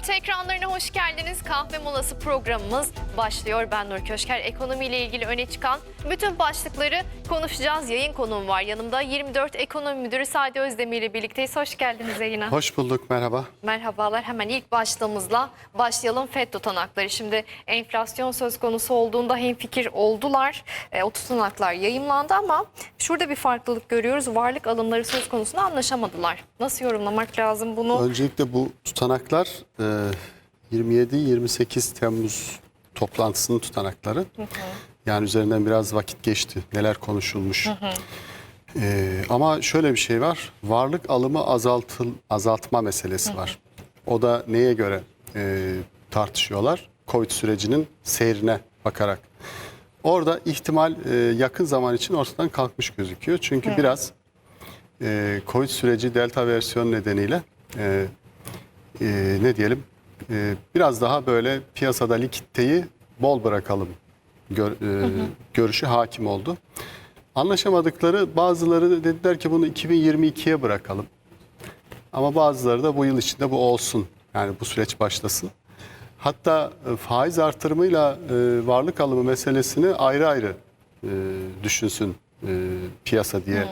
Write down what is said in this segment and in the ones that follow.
24 ekranlarına hoş geldiniz. Kahve molası programımız başlıyor. Ben Nur Köşker. Ekonomiyle ilgili öne çıkan bütün başlıkları konuşacağız. Yayın konuğum var yanımda. 24 Ekonomi Müdürü Sadi Özdemir ile birlikteyiz. Hoş geldiniz yayına. Hoş bulduk, merhaba. Merhabalar. Hemen ilk başlığımızla başlayalım. FED tutanakları. Şimdi enflasyon söz konusu olduğunda hemfikir oldular. E, o tutanaklar yayımlandı ama şurada bir farklılık görüyoruz. Varlık alımları söz konusunda anlaşamadılar. Nasıl yorumlamak lazım bunu? Öncelikle bu tutanaklar e, 27-28 Temmuz toplantısının tutanakları. Yani üzerinden biraz vakit geçti. Neler konuşulmuş. E, ama şöyle bir şey var. Varlık alımı azaltıl, azaltma meselesi var. O da neye göre e, tartışıyorlar? Covid sürecinin seyrine bakarak. Orada ihtimal e, yakın zaman için ortadan kalkmış gözüküyor. Çünkü biraz e, Covid süreci delta versiyon nedeniyle e, e, ne diyelim e, biraz daha böyle piyasada likiditeyi bol bırakalım gör, e, görüşü hakim oldu. Anlaşamadıkları bazıları dediler ki bunu 2022'ye bırakalım. Ama bazıları da bu yıl içinde bu olsun. Yani bu süreç başlasın. Hatta e, faiz artırımıyla e, varlık alımı meselesini ayrı ayrı e, düşünsün e, piyasa diye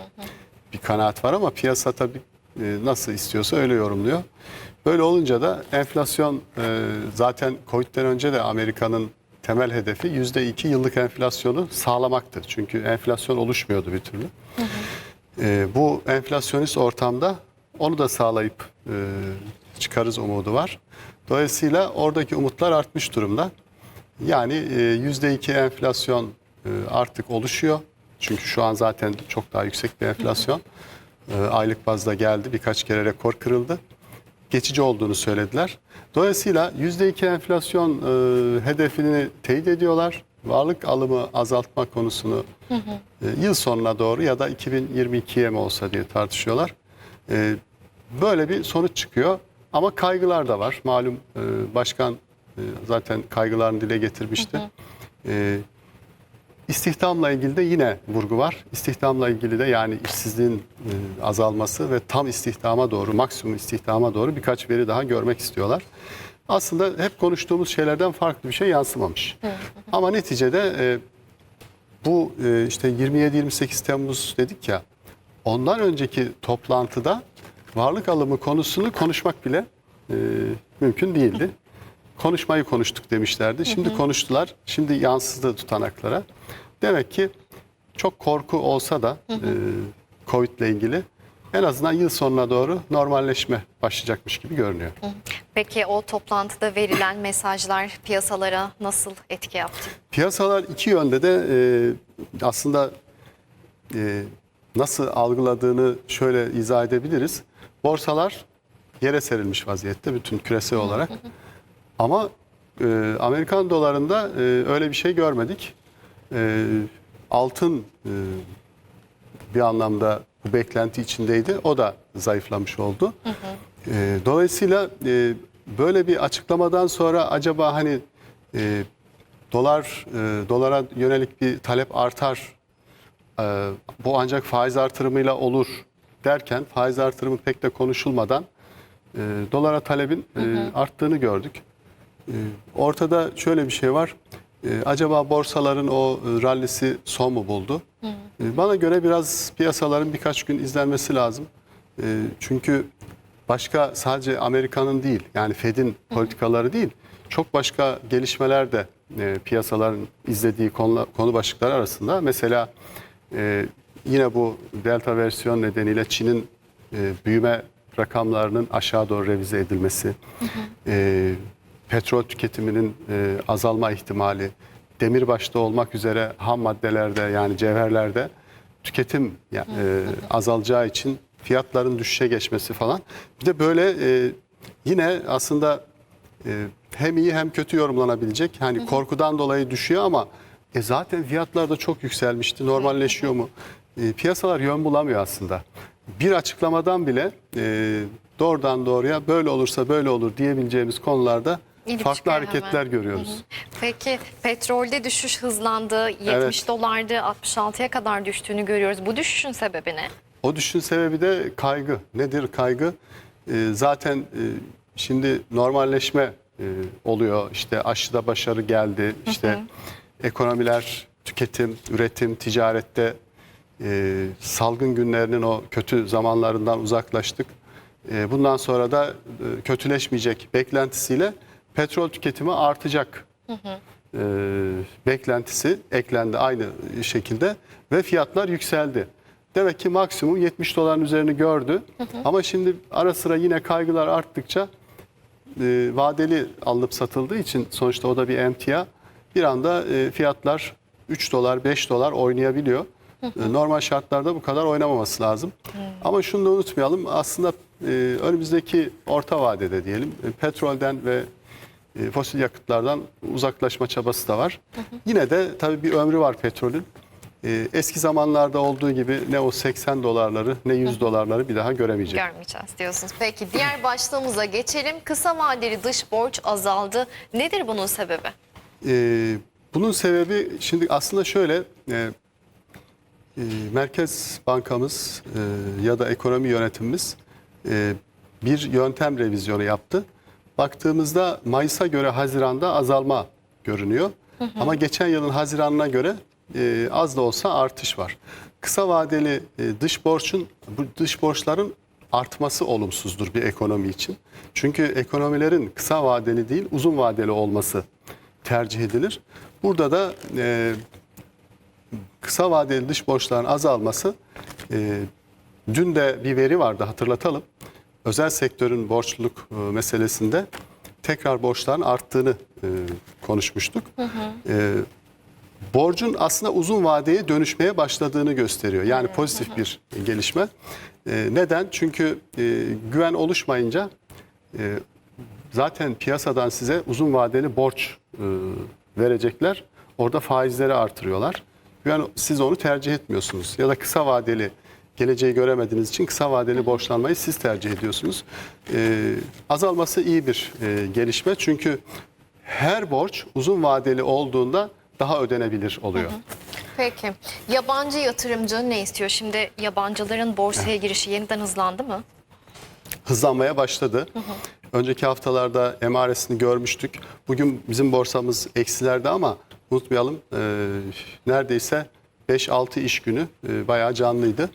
bir kanaat var ama piyasa tabii e, nasıl istiyorsa öyle yorumluyor. Böyle olunca da enflasyon e, zaten Covid'den önce de Amerika'nın temel hedefi %2 yıllık enflasyonu sağlamaktı. Çünkü enflasyon oluşmuyordu bir türlü. E, bu enflasyonist ortamda onu da sağlayıp e, çıkarız umudu var. Dolayısıyla oradaki umutlar artmış durumda. Yani e, %2 enflasyon e, artık oluşuyor. Çünkü şu an zaten çok daha yüksek bir enflasyon. E, aylık bazda geldi. Birkaç kere rekor kırıldı. Geçici olduğunu söylediler. Dolayısıyla %2 enflasyon e, hedefini teyit ediyorlar. Varlık alımı azaltma konusunu e, yıl sonuna doğru ya da 2022'ye mi olsa diye tartışıyorlar. E, böyle bir sonuç çıkıyor. Ama kaygılar da var. Malum e, başkan e, zaten kaygılarını dile getirmişti. E, İstihdamla ilgili de yine vurgu var. İstihdamla ilgili de yani işsizliğin e, azalması ve tam istihdama doğru, maksimum istihdama doğru birkaç veri daha görmek istiyorlar. Aslında hep konuştuğumuz şeylerden farklı bir şey yansımamış. Ama neticede e, bu e, işte 27-28 Temmuz dedik ya, ondan önceki toplantıda varlık alımı konusunu konuşmak bile mümkün değildi. Konuşmayı konuştuk demişlerdi. Şimdi konuştular. Şimdi yansıdı tutanaklara. Demek ki çok korku olsa da e, Covid ile ilgili en azından yıl sonuna doğru normalleşme başlayacakmış gibi görünüyor. Peki o toplantıda verilen mesajlar piyasalara nasıl etki yaptı? Piyasalar iki yönde de e, aslında e, nasıl algıladığını şöyle izah edebiliriz. Borsalar yere serilmiş vaziyette bütün küresel olarak. Ama e, Amerikan dolarında e, öyle bir şey görmedik. E, altın e, bir anlamda bu beklenti içindeydi. O da zayıflamış oldu. E, dolayısıyla e, böyle bir açıklamadan sonra acaba hani e, dolar e, dolara yönelik bir talep artar. E, bu ancak faiz artırımıyla olur derken faiz artırımı pek de konuşulmadan e, dolara talebin e, arttığını gördük. E, ortada şöyle bir şey var. E, acaba borsaların o e, rallisi son mu buldu? E, bana göre biraz piyasaların birkaç gün izlenmesi lazım. Çünkü başka sadece Amerika'nın değil yani Fed'in politikaları değil çok başka gelişmeler de e, piyasaların izlediği konu, konu başlıkları arasında. Mesela e, yine bu delta versiyon nedeniyle Çin'in büyüme rakamlarının aşağı doğru revize edilmesi, e, petrol tüketiminin e, azalma ihtimali, demir başta olmak üzere ham maddelerde yani cevherlerde tüketim e, azalacağı için fiyatların düşüşe geçmesi falan. Bir de böyle e, yine aslında e, hem iyi hem kötü yorumlanabilecek. Hani korkudan dolayı düşüyor ama e, zaten fiyatlar da çok yükselmişti. Normalleşiyor mu? E, piyasalar yön bulamıyor aslında. Bir açıklamadan bile e, doğrudan doğruya böyle olursa böyle olur diyebileceğimiz konularda İnip farklı hareketler hemen. görüyoruz. Peki petrolde düşüş hızlandı. 70 Evet. dolardı 66'ya kadar düştüğünü görüyoruz. Bu düşüşün sebebi ne? O düşün sebebi de kaygı. Nedir kaygı? Ee, zaten e, şimdi normalleşme e, oluyor. İşte aşıda başarı geldi. İşte ekonomiler, tüketim, üretim, ticarette e, salgın günlerinin o kötü zamanlarından uzaklaştık. E, bundan sonra da e, kötüleşmeyecek beklentisiyle petrol tüketimi artacak e, beklentisi eklendi aynı şekilde ve fiyatlar yükseldi. Demek ki maksimum 70 doların üzerini gördü. Ama şimdi ara sıra yine kaygılar arttıkça e, vadeli alınıp satıldığı için sonuçta o da bir emtia. Bir anda e, fiyatlar 3 dolar 5 dolar oynayabiliyor. E, Normal şartlarda bu kadar oynamaması lazım. Ama şunu da unutmayalım aslında e, önümüzdeki orta vadede diyelim e, petrolden ve fosil yakıtlardan uzaklaşma çabası da var. Yine de tabii bir ömrü var petrolün. E, eski zamanlarda olduğu gibi ne o 80 dolarları ne 100 dolarları bir daha göremeyecek. Görmeyeceğiz diyorsunuz. Peki diğer başlığımıza geçelim. Kısa vadeli dış borç azaldı. Nedir bunun sebebi? Ee, bunun sebebi şimdi aslında şöyle e, e, Merkez Bankamız e, ya da ekonomi yönetimimiz e, bir yöntem revizyonu yaptı. Baktığımızda Mayıs'a göre Haziran'da azalma görünüyor. Ama geçen yılın Haziran'ına göre e, az da olsa artış var. Kısa vadeli e, dış borçun bu dış borçların artması olumsuzdur bir ekonomi için. Çünkü ekonomilerin kısa vadeli değil uzun vadeli olması tercih edilir. Burada da e, kısa vadeli dış borçların azalması e, dün de bir veri vardı hatırlatalım. Özel sektörün borçluluk e, meselesinde tekrar borçların arttığını e, konuşmuştuk. E, borcun aslında uzun vadeye dönüşmeye başladığını gösteriyor. Yani pozitif bir gelişme. Neden? Çünkü güven oluşmayınca zaten piyasadan size uzun vadeli borç verecekler. Orada faizleri artırıyorlar. Yani siz onu tercih etmiyorsunuz. Ya da kısa vadeli geleceği göremediğiniz için kısa vadeli borçlanmayı siz tercih ediyorsunuz. E, azalması iyi bir e, gelişme. Çünkü her borç uzun vadeli olduğunda daha ödenebilir oluyor. Peki yabancı yatırımcı ne istiyor? Şimdi yabancıların borsaya girişi yeniden hızlandı mı? hızlanmaya başladı. Önceki haftalarda emaresini görmüştük. Bugün bizim borsamız eksilerde ama unutmayalım e, neredeyse 5-6 iş günü e, bayağı canlıydı.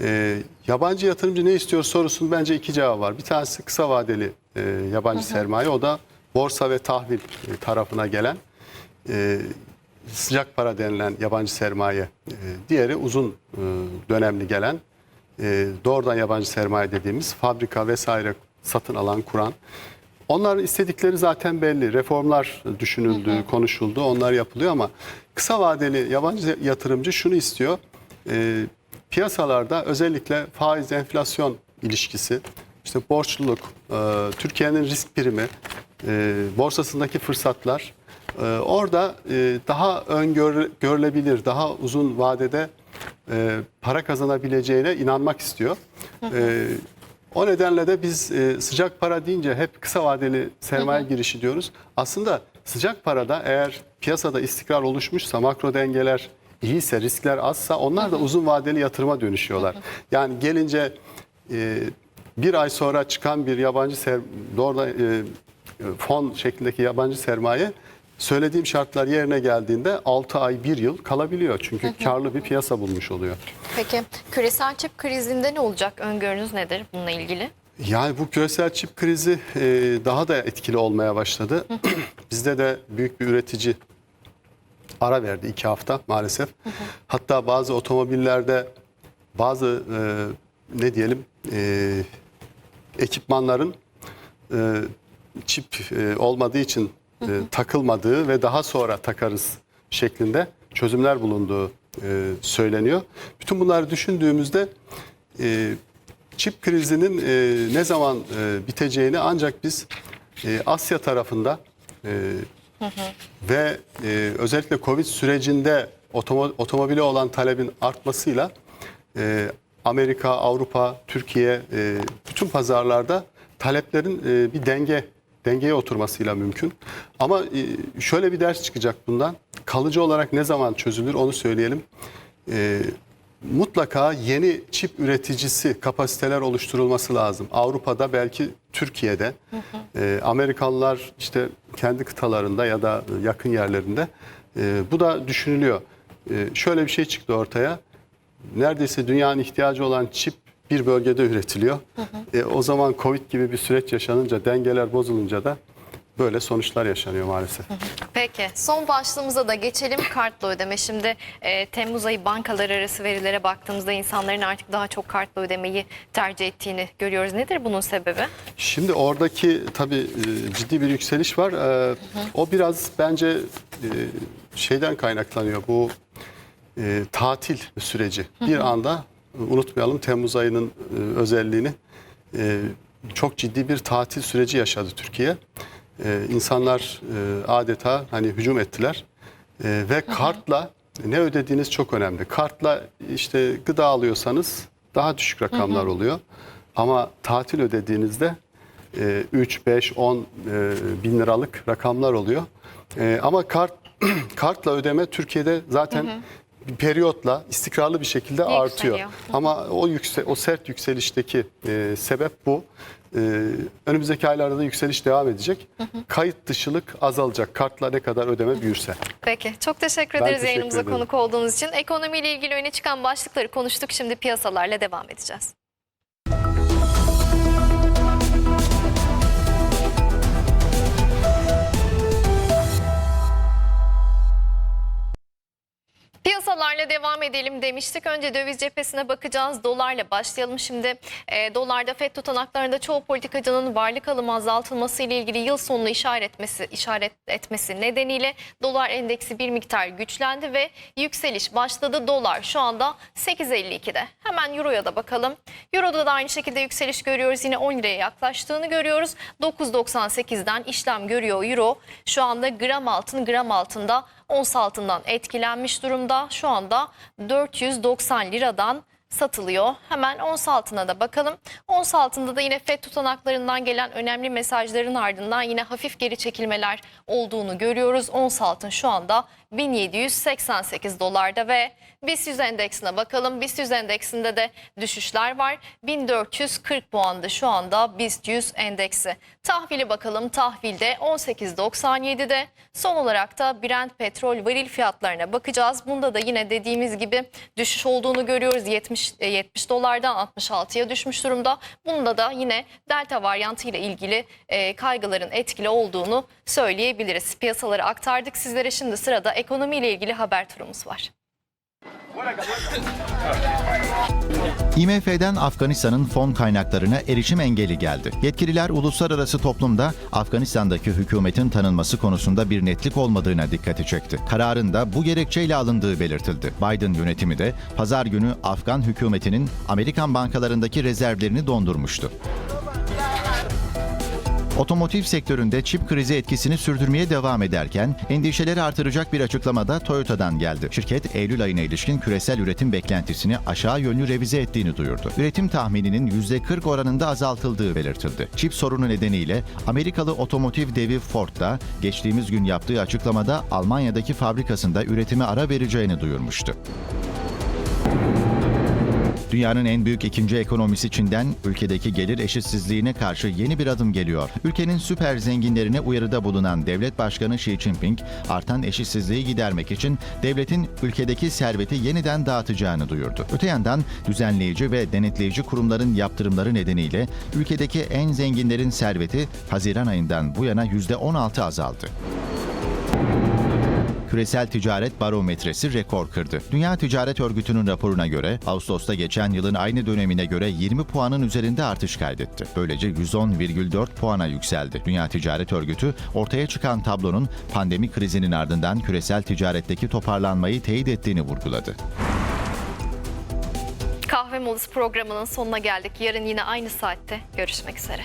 E, yabancı yatırımcı ne istiyor sorusunun bence iki cevabı var. Bir tanesi kısa vadeli e, yabancı sermaye o da borsa ve tahvil e, tarafına gelen e, sıcak para denilen yabancı sermaye. E, diğeri uzun e, dönemli gelen e, doğrudan yabancı sermaye dediğimiz fabrika vesaire satın alan, kuran. Onların istedikleri zaten belli. Reformlar düşünüldü, konuşuldu, onlar yapılıyor ama kısa vadeli yabancı yatırımcı şunu istiyor. E, piyasalarda özellikle faiz enflasyon ilişkisi, işte borçluluk, e, Türkiye'nin risk primi, e, borsasındaki fırsatlar e, orada e, daha öngörülebilir, daha uzun vadede e, para kazanabileceğine inanmak istiyor. E, o nedenle de biz e, sıcak para deyince hep kısa vadeli sermaye girişi diyoruz. Aslında sıcak parada eğer piyasada istikrar oluşmuşsa, makro dengeler iyiyse, riskler azsa onlar da uzun vadeli yatırıma dönüşüyorlar. Yani gelince e, bir ay sonra çıkan bir yabancı ser, doğrudan e, fon şeklindeki yabancı sermaye söylediğim şartlar yerine geldiğinde 6 ay 1 yıl kalabiliyor. Çünkü karlı bir piyasa bulmuş oluyor. Peki küresel çip krizinde ne olacak? Öngörünüz nedir bununla ilgili? Yani bu küresel çip krizi e, daha da etkili olmaya başladı. Bizde de büyük bir üretici ara verdi iki hafta maalesef. Hatta bazı otomobillerde bazı e, ne diyelim e, ekipmanların e, çip e, olmadığı için e, takılmadığı ve daha sonra takarız şeklinde çözümler bulunduğu e, söyleniyor. Bütün bunları düşündüğümüzde e, çip krizinin e, ne zaman e, biteceğini ancak biz e, Asya tarafında e, ve e, özellikle Covid sürecinde otomo- otomobile olan talebin artmasıyla e, Amerika, Avrupa, Türkiye e, bütün pazarlarda taleplerin e, bir denge dengeye oturmasıyla mümkün. Ama e, şöyle bir ders çıkacak bundan. Kalıcı olarak ne zaman çözülür onu söyleyelim. E, mutlaka yeni çip üreticisi kapasiteler oluşturulması lazım. Avrupa'da belki Türkiye'de, e, Amerikalılar işte kendi kıtalarında ya da yakın yerlerinde e, bu da düşünülüyor. E, şöyle bir şey çıktı ortaya. Neredeyse dünyanın ihtiyacı olan çip bir bölgede üretiliyor. E, o zaman Covid gibi bir süreç yaşanınca, dengeler bozulunca da böyle sonuçlar yaşanıyor maalesef. Peki son başlığımıza da geçelim kartla ödeme. Şimdi e, Temmuz ayı bankalar arası verilere baktığımızda insanların artık daha çok kartla ödemeyi tercih ettiğini görüyoruz. Nedir bunun sebebi? Şimdi oradaki tabii e, ciddi bir yükseliş var. E, O biraz bence e, şeyden kaynaklanıyor. Bu e, tatil süreci. Bir anda e, unutmayalım Temmuz ayının e, özelliğini. E, Çok ciddi bir tatil süreci yaşadı Türkiye. E, İnsanlar e, adeta hani hücum ettiler. E, Ve kartla ne ödediğiniz çok önemli. Kartla işte gıda alıyorsanız daha düşük rakamlar oluyor. Ama tatil ödediğinizde e, 3, 5, 10 e, bin liralık rakamlar oluyor. E, Ama kart kartla ödeme Türkiye'de zaten bir periyotla istikrarlı bir şekilde artıyor. Yükseliyor. Ama o yükse, o sert yükselişteki e, sebep bu. E, önümüzdeki aylarda da yükseliş devam edecek. Kayıt dışılık azalacak. Kartla ne kadar ödeme büyürse. Peki çok teşekkür ederiz teşekkür yayınımıza ederim. konuk olduğunuz için. Ekonomiyle ilgili öne çıkan başlıkları konuştuk. Şimdi piyasalarla devam edeceğiz. Piyasalarla devam edelim demiştik. Önce döviz cephesine bakacağız. Dolarla başlayalım. Şimdi e, dolarda FED tutanaklarında çoğu politikacının varlık alımı azaltılması ile ilgili yıl sonunu işaret etmesi, işaret etmesi nedeniyle dolar endeksi bir miktar güçlendi ve yükseliş başladı. Dolar şu anda 8.52'de. Hemen Euro'ya da bakalım. Euro'da da aynı şekilde yükseliş görüyoruz. Yine 10 liraya yaklaştığını görüyoruz. 9.98'den işlem görüyor Euro. Şu anda gram altın gram altında ons altından etkilenmiş durumda. Şu anda 490 liradan satılıyor. Hemen ons altına da bakalım. Ons altında da yine FED tutanaklarından gelen önemli mesajların ardından yine hafif geri çekilmeler olduğunu görüyoruz. Ons altın şu anda 1788 dolarda ve BIST 100 endeksine bakalım. BIST 100 endeksinde de düşüşler var. 1440 puanda şu anda BIST 100 endeksi. Tahvili bakalım. Tahvilde 18.97'de. Son olarak da Brent petrol varil fiyatlarına bakacağız. Bunda da yine dediğimiz gibi düşüş olduğunu görüyoruz. 70 e, 70 dolardan 66'ya düşmüş durumda. Bunda da yine delta varyantı ile ilgili e, kaygıların etkili olduğunu söyleyebiliriz. Piyasaları aktardık sizlere. Şimdi sırada ekonomiyle ilgili haber turumuz var. IMF'den Afganistan'ın fon kaynaklarına erişim engeli geldi. Yetkililer uluslararası toplumda Afganistan'daki hükümetin tanınması konusunda bir netlik olmadığına dikkati çekti. Kararın da bu gerekçeyle alındığı belirtildi. Biden yönetimi de pazar günü Afgan hükümetinin Amerikan bankalarındaki rezervlerini dondurmuştu. Otomotiv sektöründe çip krizi etkisini sürdürmeye devam ederken endişeleri artıracak bir açıklamada Toyota'dan geldi. Şirket Eylül ayına ilişkin küresel üretim beklentisini aşağı yönlü revize ettiğini duyurdu. Üretim tahmininin %40 oranında azaltıldığı belirtildi. Çip sorunu nedeniyle Amerikalı otomotiv devi Ford da geçtiğimiz gün yaptığı açıklamada Almanya'daki fabrikasında üretime ara vereceğini duyurmuştu. Dünyanın en büyük ikinci ekonomisi Çin'den ülkedeki gelir eşitsizliğine karşı yeni bir adım geliyor. Ülkenin süper zenginlerine uyarıda bulunan devlet başkanı Xi Jinping, artan eşitsizliği gidermek için devletin ülkedeki serveti yeniden dağıtacağını duyurdu. Öte yandan düzenleyici ve denetleyici kurumların yaptırımları nedeniyle ülkedeki en zenginlerin serveti Haziran ayından bu yana %16 azaldı. Küresel Ticaret Barometresi rekor kırdı. Dünya Ticaret Örgütü'nün raporuna göre Ağustos'ta geçen yılın aynı dönemine göre 20 puanın üzerinde artış kaydetti. Böylece 110,4 puana yükseldi. Dünya Ticaret Örgütü ortaya çıkan tablonun pandemi krizinin ardından küresel ticaretteki toparlanmayı teyit ettiğini vurguladı. Kahve Molası programının sonuna geldik. Yarın yine aynı saatte görüşmek üzere.